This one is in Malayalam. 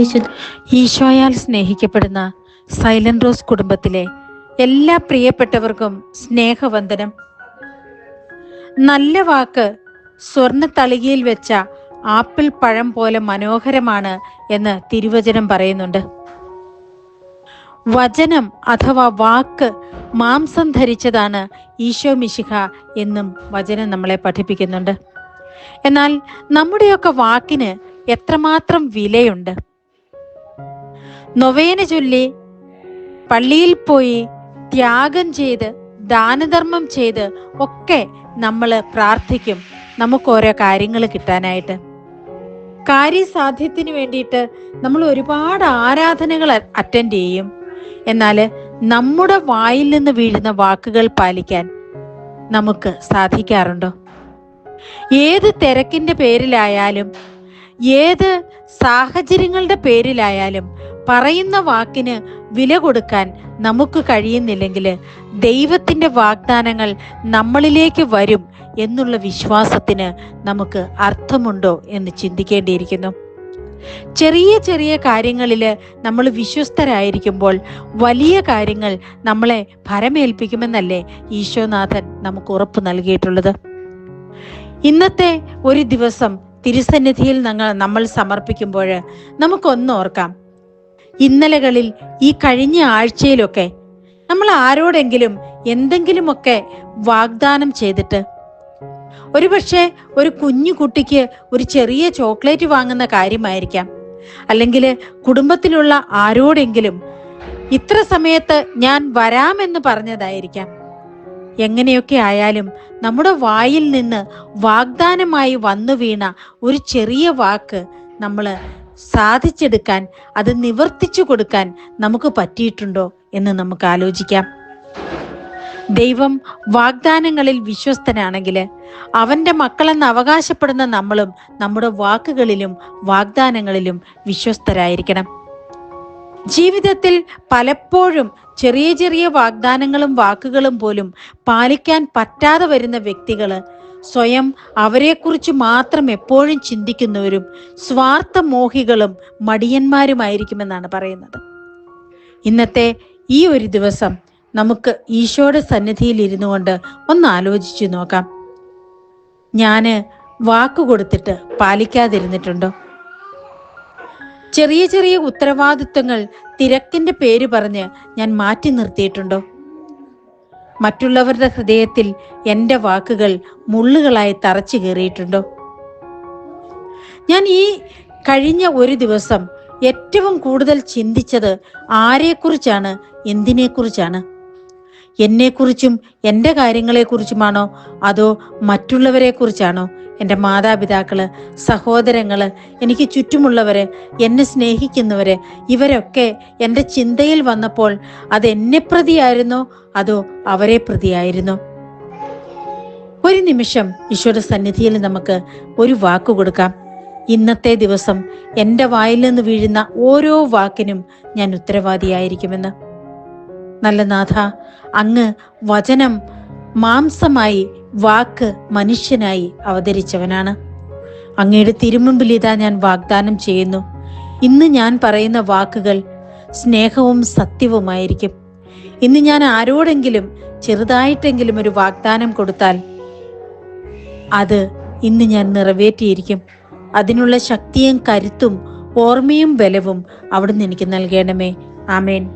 വിശുദ്ധ ഈശോയാൽ സ്നേഹിക്കപ്പെടുന്ന സൈലന്റ് റോസ് കുടുംബത്തിലെ എല്ലാ പ്രിയപ്പെട്ടവർക്കും സ്നേഹവന്ദനം. നല്ല വാക്ക് സ്വർണ തളികയിൽ വെച്ച ആപ്പിൾ പഴം പോലെ മനോഹരമാണ് എന്ന് തിരുവചനം പറയുന്നുണ്ട്. വചനം അഥവാ വാക്ക് മാംസം ധരിച്ചതാണ് ഈശോ മിശിഹ എന്നും വചനം നമ്മളെ പഠിപ്പിക്കുന്നുണ്ട്. എന്നാൽ നമ്മുടെയൊക്കെ വാക്കിന് എത്രമാത്രം വിലയുണ്ട്? നൊവേന ചൊല്ലി പള്ളിയിൽ പോയി ത്യാഗം ചെയ്ത് ദാനധർമ്മം ചെയ്ത് ഒക്കെ നമ്മൾ പ്രാർത്ഥിക്കും. നമുക്ക് ഓരോ കാര്യങ്ങൾ കിട്ടാനായിട്ട്. കാര്യസാധ്യത്തിന് വേണ്ടിയിട്ട് നമ്മൾ ഒരുപാട് ആരാധനകൾ അറ്റൻഡ് ചെയ്യും. എന്നാൽ നമ്മുടെ വായിൽ നിന്ന് വീഴുന്ന വാക്കുകൾ പാലിക്കാൻ നമുക്ക് സാധിക്കാറുണ്ടോ? ഏത് തിരക്കിന്റെ പേരിലായാലും ഏത് സാഹചര്യങ്ങളുടെ പേരിലായാലും പറയുന്ന വാക്കിന് വില കൊടുക്കാൻ നമുക്ക് കഴിയുന്നില്ലെങ്കിൽ ദൈവത്തിന്റെ വാഗ്ദാനങ്ങൾ നമ്മളിലേക്ക് വരും എന്നുള്ള വിശ്വാസത്തിന് നമുക്ക് അർത്ഥമുണ്ടോ എന്ന് ചിന്തിക്കേണ്ടിയിരിക്കുന്നു. ചെറിയ ചെറിയ കാര്യങ്ങളിൽ നമ്മൾ വിശ്വസ്തരായിരിക്കുമ്പോൾ വലിയ കാര്യങ്ങൾ നമ്മളെ ഭരമേൽപ്പിക്കുമെന്നല്ലേ ഈശോനാഥൻ നമുക്ക് ഉറപ്പ് നൽകിയിട്ടുള്ളത്. ഇന്നത്തെ ഒരു ദിവസം തിരുസന്നിധിയിൽ നമ്മൾ സമർപ്പിക്കുമ്പോൾ നമുക്കൊന്ന് ഓർക്കാം. ഇന്നലകളിൽ ഈ കഴിഞ്ഞ ആഴ്ചയിലൊക്കെ നമ്മൾ ആരോടെങ്കിലും എന്തെങ്കിലുമൊക്കെ വാഗ്ദാനം ചെയ്തിട്ട് ഒരുപക്ഷെ ഒരു കുഞ്ഞു കുട്ടിക്ക് ഒരു ചെറിയ ചോക്ലേറ്റ് വാങ്ങുന്ന കാര്യമായിരിക്കാം. അല്ലെങ്കിൽ കുടുംബത്തിലുള്ള ആരോടെങ്കിലും ഇത്ര സമയത്ത് ഞാൻ വരാമെന്ന് പറഞ്ഞതായിരിക്കാം. എങ്ങനെയൊക്കെ ആയാലും നമ്മുടെ വായിൽ നിന്ന് വാഗ്ദാനമായി വന്നു വീണ ഒരു ചെറിയ വാക്ക് നമ്മൾ സാധിച്ചെടുക്കാൻ അത് നിവർത്തിച്ചു കൊടുക്കാൻ നമുക്ക് പറ്റിയിട്ടുണ്ടോ എന്ന് നമുക്ക് ആലോചിക്കാം. ദൈവം വാഗ്ദാനങ്ങളിൽ വിശ്വസ്തനാണെങ്കിൽ അവന്റെ മക്കളെന്ന് അവകാശപ്പെടുന്ന നമ്മളും നമ്മുടെ വാക്കുകളിലും വാഗ്ദാനങ്ങളിലും വിശ്വസ്തരായിരിക്കണം. ജീവിതത്തിൽ പലപ്പോഴും ചെറിയ ചെറിയ വാഗ്ദാനങ്ങളും വാക്കുകളും പോലും പാലിക്കാൻ പറ്റാതെ വരുന്ന വ്യക്തികൾ സ്വയം അവരെക്കുറിച്ച് മാത്രം എപ്പോഴും ചിന്തിക്കുന്നവരും സ്വാർത്ഥ മോഹികളും മടിയന്മാരുമായിരിക്കുമെന്നാണ് പറയുന്നത്. ഇന്നത്തെ ഈ ഒരു ദിവസം നമുക്ക് ഈശോയുടെ സന്നിധിയിൽ ഇരുന്നു കൊണ്ട് ഒന്ന് ആലോചിച്ചു നോക്കാം. ഞാൻ വാക്ക് കൊടുത്തിട്ട് പാലിക്കാതിരുന്നിട്ടുണ്ടോ? ചെറിയ ചെറിയ ഉത്തരവാദിത്വങ്ങൾ തിരക്കിന്റെ പേര് പറഞ്ഞ് ഞാൻ മാറ്റി നിർത്തിയിട്ടുണ്ടോ? മറ്റുള്ളവരുടെ ഹൃദയത്തിൽ എന്റെ വാക്കുകൾ മുള്ളുകളായി തറച്ചു കയറിയിട്ടുണ്ടോ ഞാൻ ഈ കഴിഞ്ഞ ഒരു ദിവസം ഏറ്റവും കൂടുതൽ ചിന്തിച്ചത് ആരെക്കുറിച്ചാണ് എന്തിനെക്കുറിച്ചാണ്? എന്നെക്കുറിച്ചും എന്റെ കാര്യങ്ങളെക്കുറിച്ചുമാണോ? അതോ മറ്റുള്ളവരെക്കുറിച്ചാണോ? എന്റെ മാതാപിതാക്കൾ സഹോദരങ്ങൾ എനിക്ക് ചുറ്റുമുള്ളവര് എന്നെ സ്നേഹിക്കുന്നവര് ഇവരൊക്കെ എന്റെ ചിന്തയിൽ വന്നപ്പോൾ അത് എന്നെ പ്രതിയായിരുന്നോ? അതോ അവരെ പ്രതിയായിരുന്നോ? ഒരു നിമിഷം ഈശ്വര സന്നിധിയിൽ നമുക്ക് ഒരു വാക്ക് കൊടുക്കാം. ഇന്നത്തെ ദിവസം എന്റെ വായിൽ നിന്ന് വീഴുന്ന ഓരോ വാക്കിനും ഞാൻ ഉത്തരവാദിയായിരിക്കുമെന്ന്. നല്ല നാഥ അങ്ങ് വചനം മാംസമായി വാക്ക് മനുഷ്യനായി അവതരിച്ചവനാണ്. അങ്ങയുടെ തിരുമുമ്പിൽ ഇതാ ഞാൻ വാഗ്ദാനം ചെയ്യുന്നു. ഇന്ന് ഞാൻ പറയുന്ന വാക്കുകൾ സ്നേഹവും സത്യവുമായിരിക്കും. ഇന്ന് ഞാൻ ആരോടെങ്കിലും ചെറുതായിട്ടെങ്കിലും ഒരു വാഗ്ദാനം കൊടുത്താൽ അത് ഇന്ന് ഞാൻ നിറവേറ്റിയിരിക്കും. അതിനുള്ള ശക്തിയും കരുത്തും ഓർമ്മയും ബലവും അവിടുന്ന് എനിക്ക് നൽകണമേ. ആമേൻ.